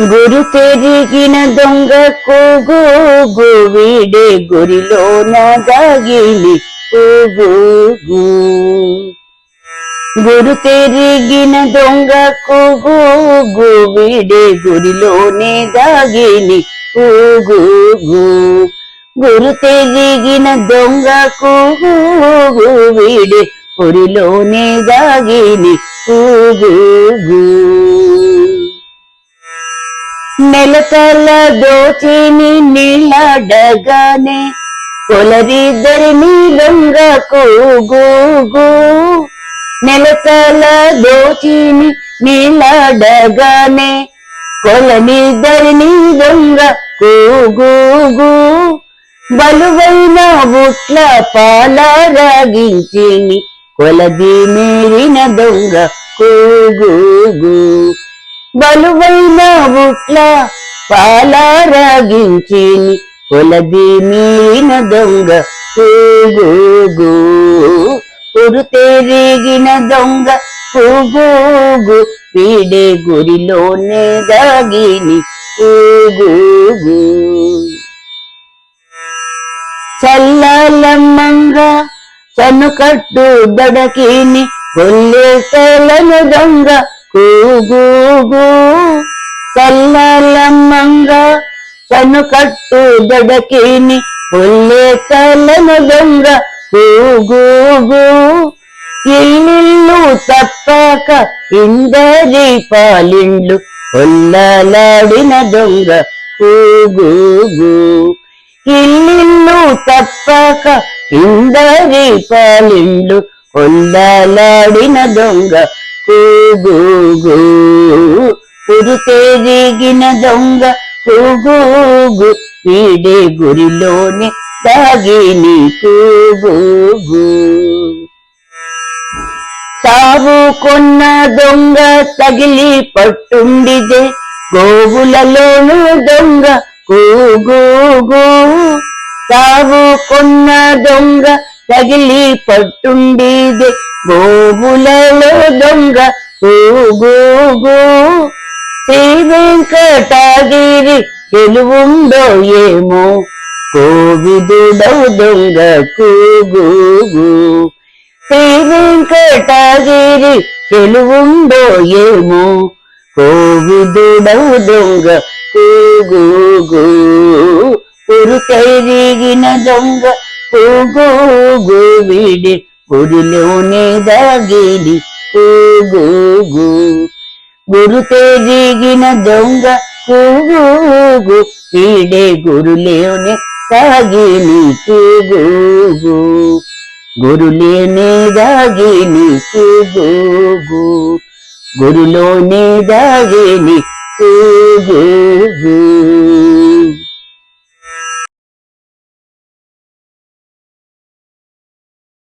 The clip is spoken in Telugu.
గురు తెరిగిన దొంగ కూగు వీడే గురిలోన దాగిలి కూగు. గురు తెరిగిన దొంగ కూగు వీడే గురిలోనే దాగిని కూగు. గురు తెరిగిన దొంగ కూగు వీడే గురిలోనే దాగిని కూగు. నెలతల దోచిని నీలాడగానే కొలరిద్దరిని దొంగ కూగు నెలతల దోచిని నీలాడగానే కొలనిద్దరిని దొంగ కూగు బలువైన బుట్ల పాల రాగించిని కొలది మీరిన దొంగ కూగు బలువైన ఉట్ల పాలారాగించిని కొలది మీన దొంగ కూగు ఉరుతెరిగిన దొంగ కూగు వీడే గురిలోనే దాగిని కూగు చల్లలమ్మంగా చనుకట్టు దడకిని కొల్లే కొల్లేసలను దొంగ కూగు చల్లలమ్మంగా చనుకట్టు దడకిని ఒల్లే తలను దొంగ. గూగు ఇల్లు తప్పక ఇందరి పాలిండ్లు ఒల్లలాడిన దొంగ. గూగు ఇల్లు తప్పక ఇందరి పాలిండ్లు ఒల్లలాడిన దొంగ. కూగు పురు తెరిగిన దొంగ కూగు వీడే గురిలోని దాగిని కూగు సాగు కొన్న దొంగ తగిలి పట్టుండిదే. గోవులలోను దొంగ కూగు సాగు కొన్న దొంగ తగిలి పట్టుండేది గోవులలో దొంగ కూగు శ్రీ వెంకటగిరి చెలువుందో ఏమో కోవిదుడవు దొంగ కూగు శ్రీ వెంకటగిరి చెలువుందో ఏమో కోవిదుడవు దొంగ కూగు పురు కైరిగిన దొంగ కూగు వీడి గుడిలోనే దాగిలి కూగు గురు తెరిగిన దొంగ కూగు వీడే గురులేనే సాగిని కూగు గురులేనే దాగిని కూగు గురులోనే దాగిని కూగు